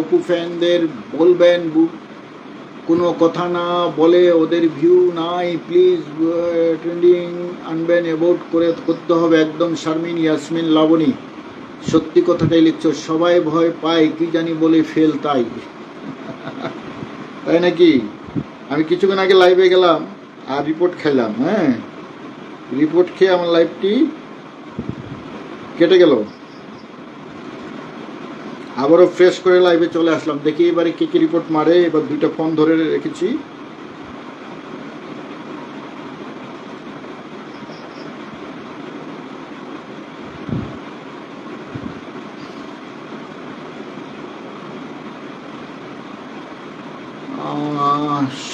অপু ফ্যানদের বলবেন কোনো কথা না বলে ওদের ভিউ নাই। প্লিজ ট্রেন্ডিং আনবেন অ্যাবাউট করে করতে হবে একদম শারমিন, ইয়াসমিন, লাবণী। সত্যি কথাটাই লিখছো, সবাই ভয় পায়, কি জানি বলে ফেল তাই। তাই নাকি? আমি কিছুক্ষণ আগে লাইভে গেলাম, আর রিপোর্ট খেলাম হ্যাঁ? রিপোর্ট খেয়ে আমার লাইভটি কেটে গেল। আবারও ফ্রেশ করে লাইভে চলে আসলাম। দেখি এবারে কে কি রিপোর্ট মারে, এবার দুইটা ফোন ধরে রেখেছি।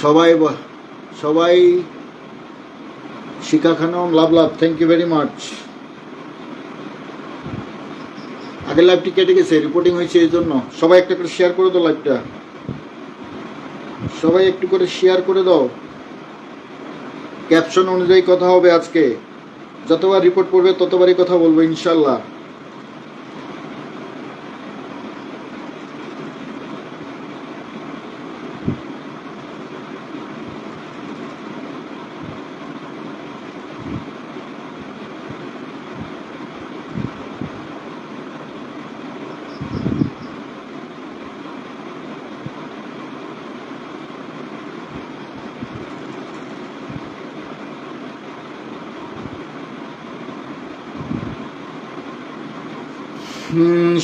সবাই সবাই Shikha Khanam, love love thank you very much আগের লাইভটি কেটে গেছে রিপোর্টিং হয়েছে এই জন্য। সবাই একটা করে শেয়ার করে দাও লাইভটা সবাই একটু করে শেয়ার করে দাও। ক্যাপশন অনুযায়ী কথা হবে আজকে। যতবার রিপোর্ট পড়বে ততবারই কথা বলব, ইনশাল্লাহ।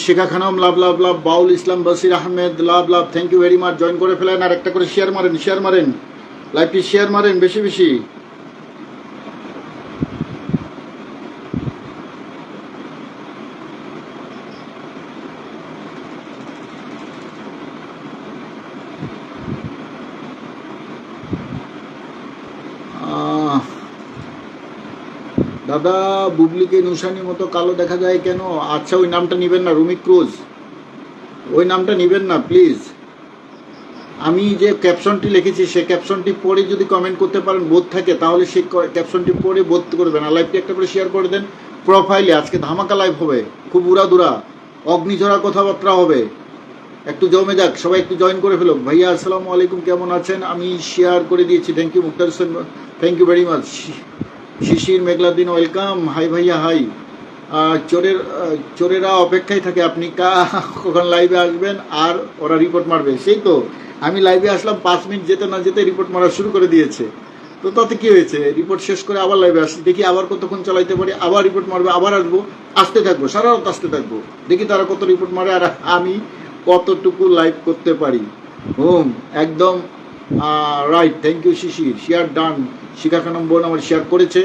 Shikha Khanam love love love, Baul, Islam, Basir Ahmed, love love thank you very much join করে ফেলেন আর একটা করে শেয়ার মারেন শেয়ার মারেন। লাইফটি শেয়ার মারেন, বেশি বেশি। দাদা বুবলিকে নুসানির মতো কালো দেখা যায় কেন? আচ্ছা ওই নামটা নিবেন না রুমি ক্রুজ। ওই নামটা নিবেন না, প্লিজ। আমি যে ক্যাপশনটি লিখেছি সেই ক্যাপশনটি পড়ে যদি কমেন্ট করতে পারেন, বোধ থাকে, তাহলে সেই ক্যাপশনটি পড়ে বোধ করবেন। আর লাইভটি একটা করে শেয়ার করে দেন প্রোফাইলে আজকে ধামাকা লাইভ হবে। খুব উড়াদুরা অগ্নিঝরা কথাবার্তা হবে। একটু জমে যাক, সবাই একটু জয়েন করে ফেলো ভাইয়া, আসসালামু আলাইকুম, কেমন আছেন? আমি শেয়ার করে দিয়েছি। Thank you Muktar Hossain. Thank you very much Shishir মেঘলাদিন welcome. Hi ভাইয়া, হাই। চোরের চোরেরা অপেক্ষায় থাকে, আপনি কা, কখন লাইভে আসবেন? আর ওরা রিপোর্ট মারবে। সেই তো, আমি লাইভে আসলাম, পাঁচ মিনিট যেতে না যেতে রিপোর্ট মারা শুরু করে দিয়েছে। তো তাতে কি হয়েছে? রিপোর্ট শেষ করে আবার লাইভে আসি দেখি আবার কতক্ষণ চালাইতে পারি, আবার রিপোর্ট মারবে, আবার আসব, আসতে থাকব, সারা রাত আসতে থাকব। দেখি তারা কত রিপোর্ট মারে, আর আমি কতটুকু লাইভ করতে পারি। হুম, একদম right thank you Shishir share done Shikha Khanam বোন আমার শেয়ার করেছে।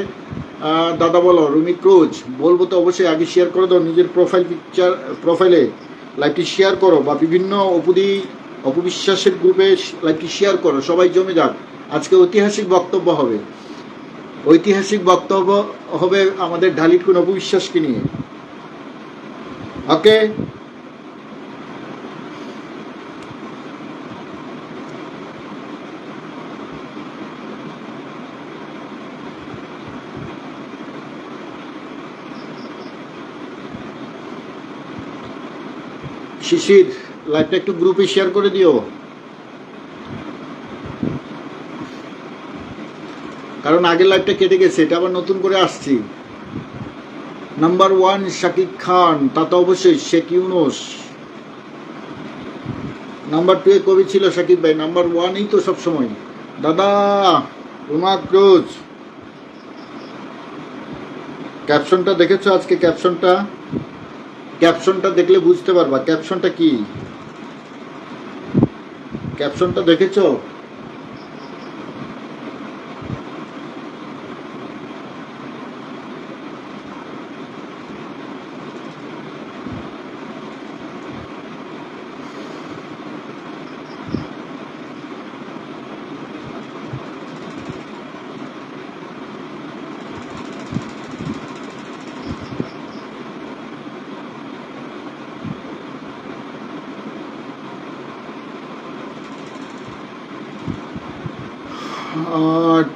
দাদা বলো, রুমি ক্রোজ, বলব তো অবশ্যই আগে শেয়ার করে দাও, নিজের প্রোফাইল পিকচার প্রোফাইলে লাইভটি শেয়ার করো বা বিভিন্ন অপুদি অপবিশ্বাসের গ্রুপে লাইভটি শেয়ার করো, সবাই জমে যাক। আজকে ঐতিহাসিক বক্তব্য হবে। ঐতিহাসিক বক্তব্য হবে আমাদের ঢালির কোন অপবিশ্বাসকে নিয়ে। ওকে শিশির, লাইভটা একটু গ্রুপে শেয়ার করে দিও। কারণ আগের লাইভটা কেটে গেছে, এটা আবার নতুন করে আসছি। নাম্বার ওয়ান শাকিব খান তা তো অবশ্যই শেখ ইউনুস নাম্বার টু এ কবি ছিল শাকিব ভাই নাম্বার ওয়ানই তো সব সময় দাদা রুমা ক্রোজ। ক্যাপশনটা দেখেছ আজকে ক্যাপশনটা ক্যাপশনটা দেখলে বুঝতে পারবা। ক্যাপশনটা কি? ক্যাপশনটা দেখেছ?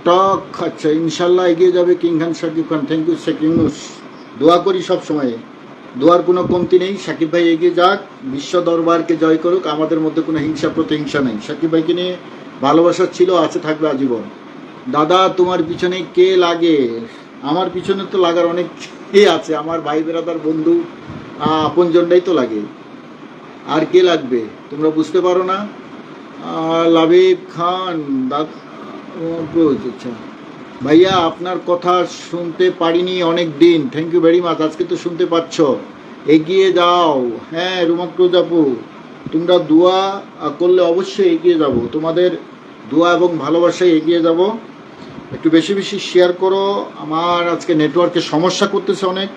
টক আচ্ছা ইনশাল্লাহ এগিয়ে যাবে king Khan Shakib Khan thank you Yunus দোয়া করি সব সময় দোয়ার কোনো কমতি নেই। সাকিব ভাই এগিয়ে যাক। বিশ্ব দরবারকে জয় করুক। আমাদের মধ্যে কোনো হিংসা প্রতিহিংসা নেই। সাকিব ভাইকে নিয়ে ভালোবাসা ছিল, আছে, থাকবে আজীবন। দাদা, তোমার পিছনে কে লাগে? আমার পিছনে তো লাগার অনেক কে আছে। আমার ভাই বেরাদার, বন্ধু আপনজনটাই তো লাগে। আর কে লাগবে? তোমরা বুঝতে পারো না। লাবিব খান, দাদ- আচ্ছা ভাইয়া, আপনার কথা শুনতে পারিনি অনেক দিন। থ্যাংক ইউ ভেরি মাচ আজকে তো শুনতে পাচ্ছ। এগিয়ে যাও। হ্যাঁ রুমাক্রুজ আপু তোমরা দোয়া করলে অবশ্যই এগিয়ে যাব। তোমাদের দোয়া এবং ভালোবাসায় এগিয়ে যাব। একটু বেশি বেশি শেয়ার করো। আমার আজকে নেটওয়ার্কে সমস্যা করতেছে অনেক।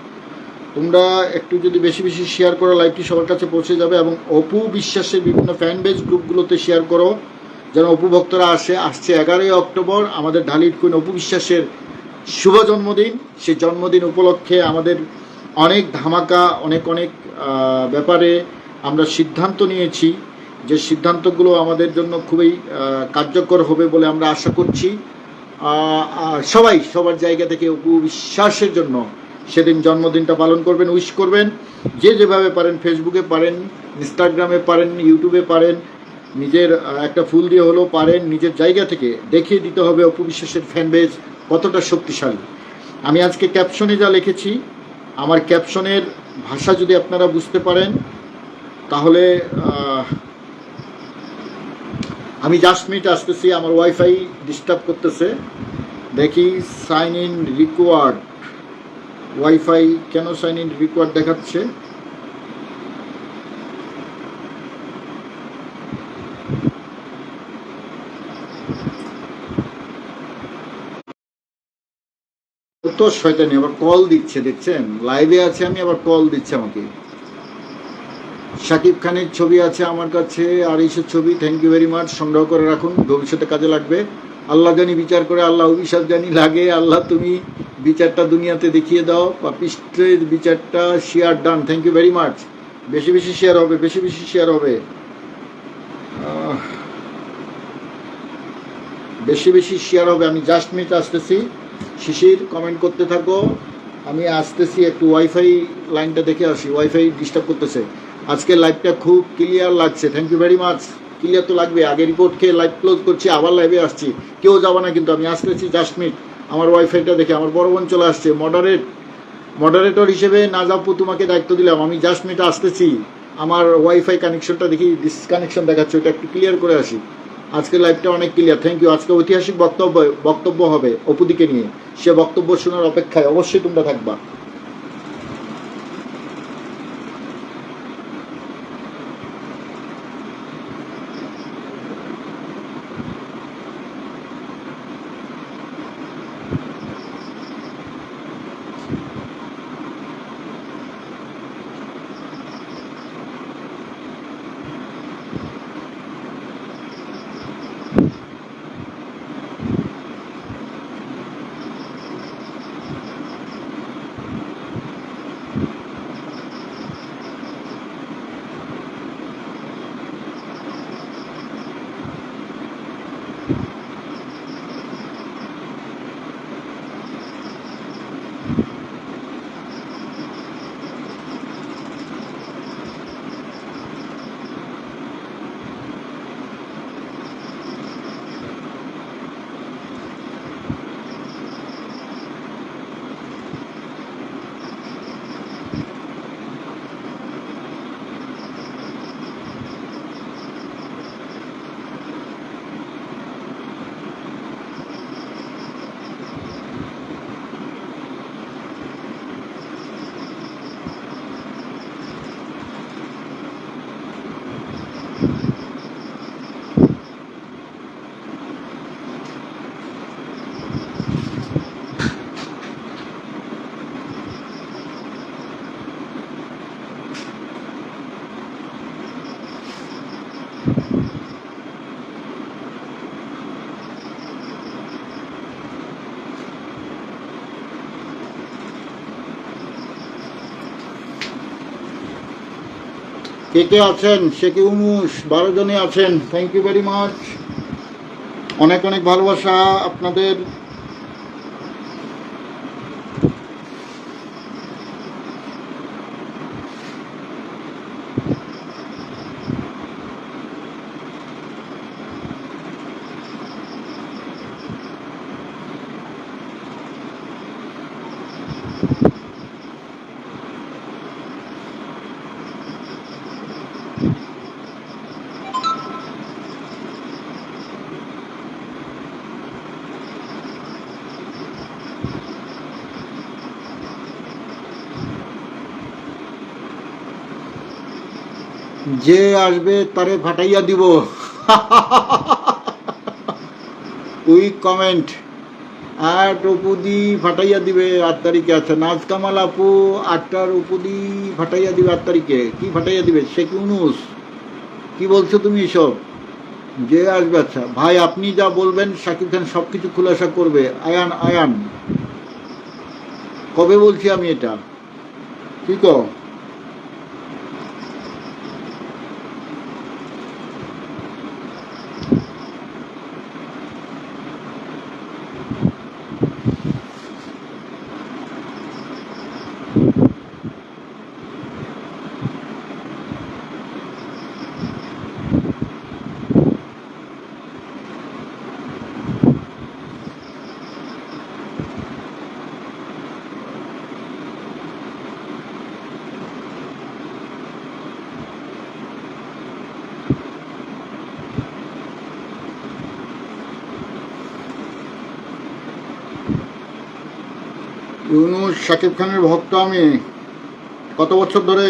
তোমরা একটু যদি বেশি বেশি শেয়ার করো লাইভটি সবার কাছে পৌঁছে যাবে এবং অপু বিশ্বাসের বিভিন্ন ফ্যান বেজ গ্রুপগুলোতে শেয়ার করো। যেন অপু ভক্তরা আসে, আসছে এগারোই অক্টোবর, আমাদের ঢালির কুইন অপু বিশ্বাসের শুভ জন্মদিন। সেই জন্মদিন উপলক্ষে আমাদের অনেক ধামাকা, অনেক অনেক ব্যাপারে আমরা সিদ্ধান্ত নিয়েছি যে সিদ্ধান্তগুলো আমাদের জন্য খুবই কার্যকর হবে বলে আমরা আশা করছি। সবাই সবার জায়গা থেকে অপু বিশ্বাসের জন্য সেদিন জন্মদিনটা পালন করবেন, উইশ করবেন। যে যেভাবে পারেন ফেসবুকে পারেন ইনস্টাগ্রামে পারেন ইউটিউবে পারেন নিজের একটা ফুল দিয়ে হলেও পারেন, নিজের জায়গা থেকে দেখিয়ে দিতে হবে অপু বিশ্বাসের ফ্যানবেজ কতটা শক্তিশালী। আমি আজকে ক্যাপশনে যা লিখেছি, আমার ক্যাপশনের ভাষা যদি আপনারা বুঝতে পারেন, তাহলে আমি জাস্ট মিনিট আসতেছি, আমার ওয়াইফাই ডিস্টার্ব করতেছে। দেখি সাইন ইন রিকোয়ার্ড ওয়াইফাই কেন সাইন ইন রিকোয়ার্ড দেখাচ্ছে? কত শয়তানি আবার কল দিচ্ছে, দেখছেন? লাইভে আছে, আমি আবার কল দিচ্ছে আমাকে। শাকিব খানের ছবি আছে আমার কাছে আর এইসব ছবি থ্যাংক ইউ ভেরি মাচ সংগ্রহ করে রাখুন, ভবিষ্যতে কাজে লাগবে। আল্লাহ জানি বিচার করে, আল্লাহ অভিশাপ জানি লাগে, আল্লাহ তুমি বিচারটা দুনিয়াতে দেখিয়ে দাও পাপিস্টের বিচারটা share done thank you very much বেশি বেশি শেয়ার হবে, বেশি বেশি শেয়ার হবে। বেশি বেশি শেয়ার হবে, আমি জাস্ট মিনিট আসতেছি। শিশির কমেন্ট করতে থাকো। আমি আসতেছি একটু ওয়াইফাই লাইনটা দেখে আসি। ওয়াইফাই ডিস্টার্ব করতেছে। আজকে লাইভটা খুব ক্লিয়ার লাগছে। Thank you very much clear তো লাগবে। আগে রিপোর্ট খেয়ে লাইভ ক্লোজ করছি, আবার লাইভে আসছি। কেউ যাবে না কিন্তু আমি আসতেছি জাস্ট মিনিট আমার ওয়াইফাইটা দেখে আমার বড় বোন চলে আসছে। মডারেট মডারেটর হিসেবে নাজাপু তোমাকে দায়িত্ব দিলাম। আমি জাস্ট মিনিট আসতেছি। আমার ওয়াইফাই কানেকশনটা দেখি ডিসকানেকশন দেখাচ্ছে। ওটা একটু ক্লিয়ার করে আসি। আজকের লাইভটা অনেক ক্লিয়ার থ্যাংক ইউ আজকে ঐতিহাসিক বক্তব্য বক্তব্য হবে অপুদিকে নিয়ে। সে বক্তব্য শোনার অপেক্ষায় অবশ্যই তোমরা থাকবা। কে কে আছেন? সে কি উমুস বারো জনে আছেন। থ্যাংক ইউ ভেরি মাচ অনেক অনেক ভালোবাসা আপনাদের। যে আসবে তারে ফাটাইয়া দিব। উইক কমেন্ট আট উপুদি ফাটাইয়া দিবে আট তারিখে। আচ্ছা নাজ কামাল আপু, আটটার উপুদি ফাটাইয়া দিবে আট তারিখে। কি ফাটাইয়া দিবে? শেখ ইউনুস কি বলছো তুমি এসব? যে আসবে আচ্ছা। ভাই, আপনি যা বলবেন শাকিব খান সব কিছু খুলাসা করবে। আয়ান আয়ান। কবে বলছি আমি এটা? কি ইউনুস শাকিব খানের ভক্ত আমি কত বছর ধরে